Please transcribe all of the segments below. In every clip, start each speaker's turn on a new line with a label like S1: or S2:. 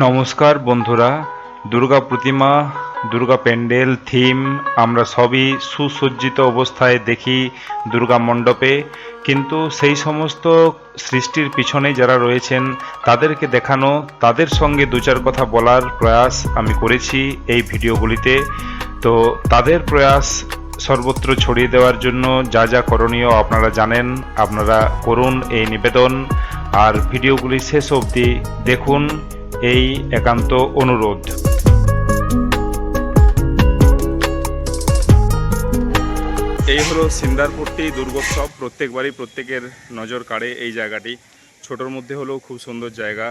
S1: নমস্কার বন্ধুরা, দুর্গা প্রতিমা, দুর্গা প্যান্ডেল, থিম, আমরা সবই সুসজ্জিত অবস্থায় দেখি দুর্গা মণ্ডপে। কিন্তু সেই সমস্ত সৃষ্টির পিছনে যারা রয়েছেন, তাদেরকে দেখানো, তাদের সঙ্গে দু চার কথা বলার প্রয়াস আমি করেছি এই ভিডিওগুলিতে। তো তাদের প্রয়াস সর্বত্র ছড়িয়ে দেওয়ার জন্য যা যা করণীয় আপনারা জানেন, আপনারা করুন এই নিবেদন। আর ভিডিওগুলি শেষ অবধি দেখুন এই একান্ত অনুরোধ। এই হলো সিন্দারপুরটি দুর্গোৎসব। প্রত্যেকবারই প্রত্যেকের নজর কাড়ে এই জায়গাটি। ছোটোর মধ্যে হলেও খুব সুন্দর জায়গা।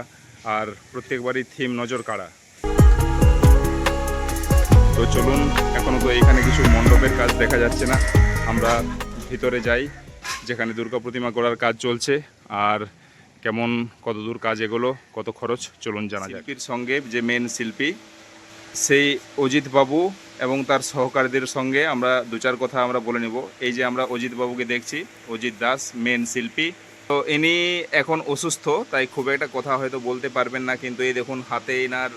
S1: আর প্রত্যেকবারই থিম নজর কাড়া। তো চলুন, এখনও তো এইখানে কিছু মণ্ডপের কাজ দেখা যাচ্ছে না। আমরা ভিতরে যাই, যেখানে দুর্গা প্রতিমা গড়ার কাজ চলছে। আর কেমন কত দূর কাজ এগোলো কত খরচ চলুন জানা যায় শিল্পীর সঙ্গে যে মেন শিল্পী সেই অজিত বাবু এবং তার সহকারীদের সঙ্গে আমরা দু চার কথা আমরা বলে নেব। এই যে আমরা অজিত বাবুকে দেখছি অজিত দাস মেন শিল্পী। তো ইনি এখন অসুস্থ তাই খুব একটা কথা হয়তো বলতে পারবেন না কিন্তু এই দেখুন হাতে এনার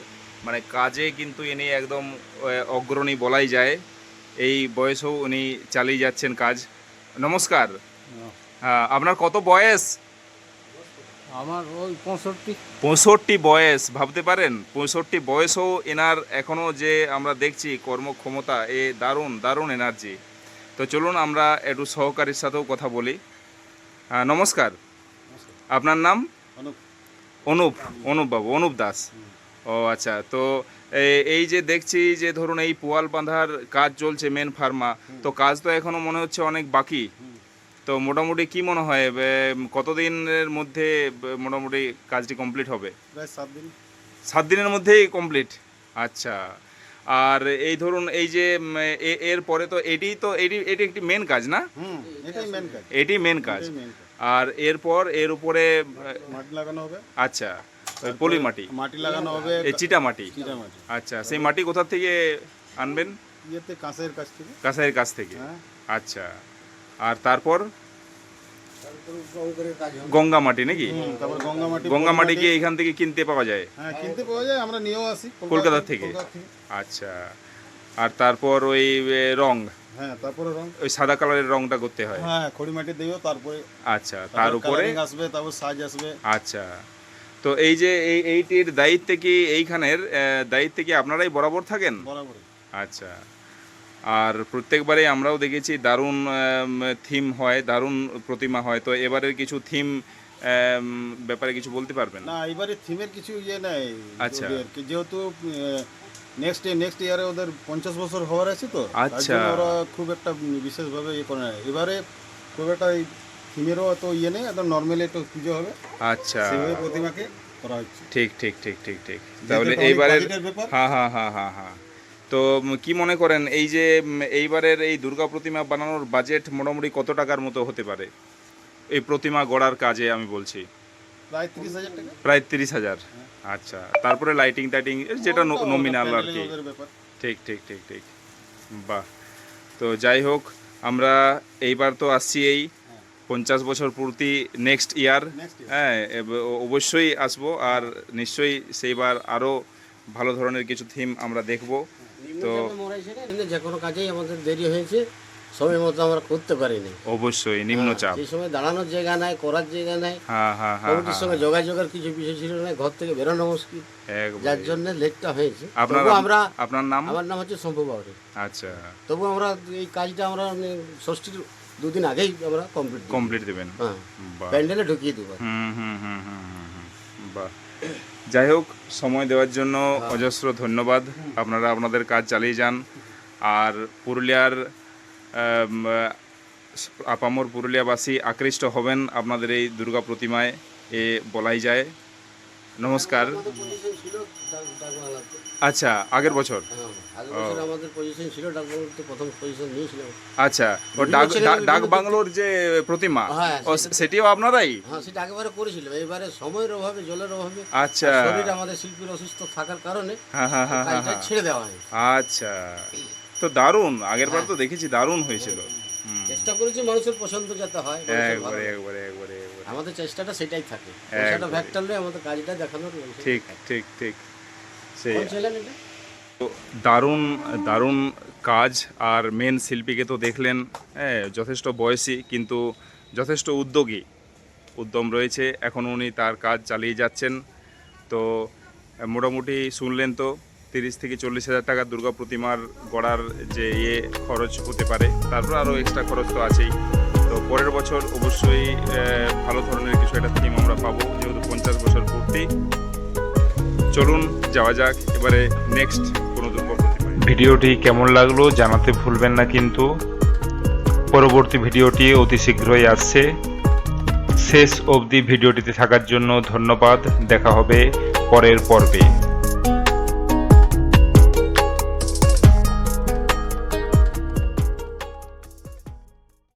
S1: মানে কাজে কিন্তু ইনি একদম অগ্রণী বলাই যায়। এই বয়সেও উনি চালিয়ে যাচ্ছেন কাজ। নমস্কার। হ্যাঁ, আপনার কত বয়স?
S2: আমার ওই পঁয়ষট্টি।
S1: পঁয়ষট্টি বয়স ভাবতে পারেন? পঁয়ষট্টি বয়সও এনার এখনও যে আমরা দেখছি কর্মক্ষমতা এ দারুণ দারুণ এনার্জি তো চলুন আমরা একটু সহকারীর সাথেও কথা বলি। নমস্কার। আপনার নাম?
S2: অনুপ।
S1: অনুপ অনুপ বাবু অনুপ দাস। ও আচ্ছা তো এই যে দেখছি যে ধরুন এই পোয়াল বাঁধার কাজ চলছে মেন ফার্মা তো কাজ তো এখনও মনে হচ্ছে অনেক বাকি। তো মোটামুটি কি মনে হয় কতদিনের মধ্যে মোটামুটি কাজটি কমপ্লিট হবে?
S2: সাত দিন।
S1: সাত দিনের মধ্যেই কমপ্লিট? আচ্ছা। আর এই ধরুন এই যে এর পরে তো এটি তো এটি এটি একটি মেন কাজ না? এটি মেন কাজ। আর এরপর এর উপরে
S2: মাটি লাগানো হবে।
S1: আচ্ছা পলি মাটি।
S2: মাটি লাগানো হবে।
S1: এই চিটা মাটি। আচ্ছা সেই মাটি কোথা থেকে আনবেন?
S2: ইয়েতে কাঁচের কাছ থেকে।
S1: কাঁসাইয়ের কাছ থেকে।
S2: হ্যাঁ।
S1: আচ্ছা। আর তারপর
S2: তারপর গঙ্গের কাজ হবে
S1: গঙ্গা মাটি নাকি?
S2: গঙ্গা মাটি
S1: কি এখান থেকে কিনতে পাওয়া যায়?
S2: হ্যাঁ কিনতে পাওয়া যায় আমরা নিয়েও আসি
S1: কলকাতা থেকে? আচ্ছা। আর তারপর ওই রং?
S2: হ্যাঁ তারপরে রং।
S1: ওই সাদা কালারের রংটা করতে হয়?
S2: হ্যাঁ খড়ি মাটি তারপরে
S1: আচ্ছা তার উপরে?
S2: আসবে তারপর সাজ আসবে।
S1: আচ্ছা। তো এই যে এই এইটির দায়িত্বে কি এইখানের দায়িত্বে কি আপনারাই বরাবর থাকেন?
S2: বরাবর
S1: আচ্ছা। আর প্রত্যেকবারে আমরাও দেখেছি দারুণ থিম হয় দারুণ প্রতিমা হয়। তো এবারের কিছু থিম ব্যাপারে কিছু বলতে পারবেন?
S2: না এবারে থিমের কিছু ইয়ে নেই।
S1: আচ্ছা।
S2: যেহেতু নেক্সট নেক্সট ইয়ারে ওদের পঞ্চাশ বছর হওয়ার আছে তো
S1: আচ্ছা।
S2: ওরা খুব একটা বিশেষভাবে ইয়ে করে না এবারে খুব একটা থিমেরও অত ইয়ে নেই একদম নর্মালি একটু পুজো হবে।
S1: আচ্ছা।
S2: সেভাবে প্রতিমাকে করা হচ্ছে।
S1: ঠিক ঠিক ঠিক ঠিক ঠিক। তাহলে
S2: এটা
S1: এইবারের হ্যাঁ হ্যাঁ হ্যাঁ হ্যাঁ হ্যাঁ। তো কি মনে করেন এই যে এইবারের এই দুর্গা প্রতিমা বানানোর বাজেট মোটামুটি কত টাকার মতো হতে পারে? এই প্রতিমা গড়ার কাজে আমি বলছি।
S2: প্রায় তিরিশ হাজার
S1: আচ্ছা তারপরে লাইটিং টাইটিং যেটা নমিনাল আর কি। ঠিক ঠিক ঠিক ঠিক। বাহ। তো যাই হোক আমরা এইবার তো আসছি এই পঞ্চাশ বছর পূর্তি নেক্সট ইয়ার হ্যাঁ অবশ্যই আসব আর নিশ্চয়ই সেইবার আরও ভালো ধরনের কিছু থিম আমরা দেখব। তো
S3: যে কোনো কাজেই আমাদের দেরি হয়েছে সময় মতো আমরা করতে পারিনি।
S1: অবশ্যই নিম্নচাপ
S3: সেই সময় দাঁড়ানোর জায়গা নাই করার জায়গা নাই।
S1: হ্যাঁ হ্যাঁ হ্যাঁ
S3: কমিটির সঙ্গে যোগাযোগের কিছু বিষয় ছিল না ঘর থেকে বেরোনো মুশকিল।
S1: হ্যাঁ
S3: যার জন্য লেটটা হয়েছে।
S1: আপনার
S3: তবু আমরা
S1: আপনার নাম?
S3: আমার নাম হচ্ছে শম্ভু বাউরি
S1: আচ্ছা।
S3: তবু আমরা এই কাজটা আমরা মানে ষষ্ঠীর দুদিন আগেই আমরা কমপ্লিট
S1: কমপ্লিট দেবেন।
S3: হ্যাঁ। প্যান্ডেলে ঢুকিয়ে দেবো।
S1: হুম হুম হুম হুম। বাহ। যাই হোক, সময় দেওয়ার জন্য অজস্র ধন্যবাদ। আপনারা আপনাদের কাজ চালিয়ে যান। আর পুরুলিয়ার আপামর পুরুলিয়াবাসী আকৃষ্ট হবেন। আপনাদের এই দুর্গা প্রতিমায় এ বলাই যায়। নমস্কার।
S3: ডাক
S1: আচ্ছা আগের বছর?
S3: আগের বছর আমাদের পজিশন ছিল ডাকবাংলাতে প্রথম পজিশন নিয়েছিলাম।
S1: আচ্ছা ও ডাক ডাক- ডাক বাংলোর যে প্রতিমা
S3: হ্যাঁ,
S1: ও সেটিও আপনারাই?
S3: হ্যাঁ সেটা আগেবারে করেছিলাম এবারে সময়ের অভাবে জলের অভাবে
S1: আচ্ছা।
S3: শরীর আমাদের শিল্পীর অসুস্থ থাকার কারণে
S1: হ্যাঁ হ্যাঁ হ্যাঁ হ্যাঁ হ্যাঁ।
S3: ছেড়ে দেওয়া হয়
S1: আচ্ছা। তো দারুণ আগের বার তো দেখেছি দারুণ হয়েছিল।
S3: চেষ্টা করেছি মানুষের পছন্দ যাতে হয়।
S1: একবারে একবারে একবারে।
S3: আমাদের চেষ্টাটা সেটাই থাকে। পয়সাটা ভ্যাক্টর নয় আমাদের কাজটা দেখানোর
S1: ঠিক ঠিক ঠিক। সে
S3: কোন ছিলেন এটা
S1: দারুণ দারুণ কাজ। আর মেন শিল্পীকে তো দেখলেন হ্যাঁ যথেষ্ট বয়সী কিন্তু যথেষ্ট উদ্যোগী। উদ্যম রয়েছে এখন উনি তার কাজ চালিয়ে যাচ্ছেন। তো মোটামুটি শুনলেন তো তিরিশ থেকে চল্লিশ হাজার টাকা দুর্গা প্রতিমার গড়ার যে ইয়ে খরচ হতে পারে তারপর আরও এক্সট্রা খরচ তো আছেই। তো পরের বছর অবশ্যই ভালো ধরনের কিছু একটা থিম আমরা পাবো, যেহেতু পঞ্চাশ বছর পূর্তি। চলুন, যাওয়া যাক, এবারে নেক্সট কোনো দুর্গা ভিডিওটি কেমন লাগল জানাতে ভুলবেন না কিন্তু। পরবর্তী ভিডিওটি অতি শীঘ্রই আসছে। শেষ অবধি ভিডিওটিতে থাকার জন্য ধন্যবাদ। দেখা হবে পরের পর্বে।